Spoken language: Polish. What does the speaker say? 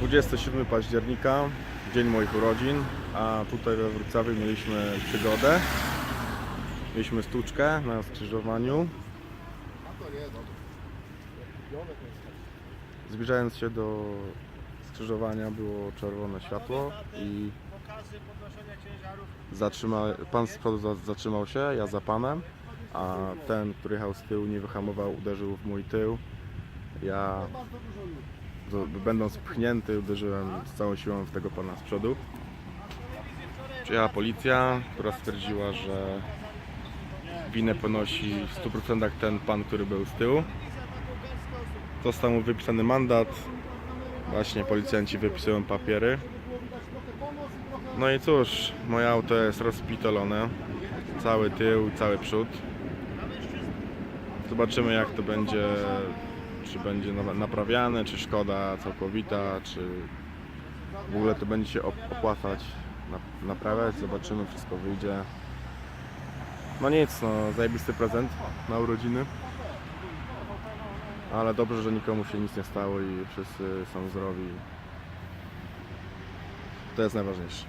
27 października, dzień moich urodzin, a tutaj we Wrocławiu mieliśmy przygodę. Mieliśmy stłuczkę na skrzyżowaniu. Zbliżając się do skrzyżowania było czerwone światło i zatrzyma, pan z przodu za- zatrzymał się, ja za panem, a ten, który jechał z tyłu nie wyhamował, uderzył w mój tył. Ja będąc pchnięty uderzyłem z całą siłą w tego pana z przodu. Przyjechała policja, która stwierdziła, że winę ponosi w 100% ten pan, który był z tyłu. Został mu wypisany mandat. Właśnie policjanci wypisują papiery. No i cóż, moje auto jest rozpitolone. Cały tył, cały przód. Zobaczymy jak to będzie, czy będzie na- naprawiane, czy szkoda całkowita, czy w ogóle to będzie się op- opłacać na- naprawiać. Zobaczymy, wszystko wyjdzie. No nic, no zajebisty prezent na urodziny. Ale dobrze, że nikomu się nic nie stało i wszyscy są zdrowi. To jest najważniejsze.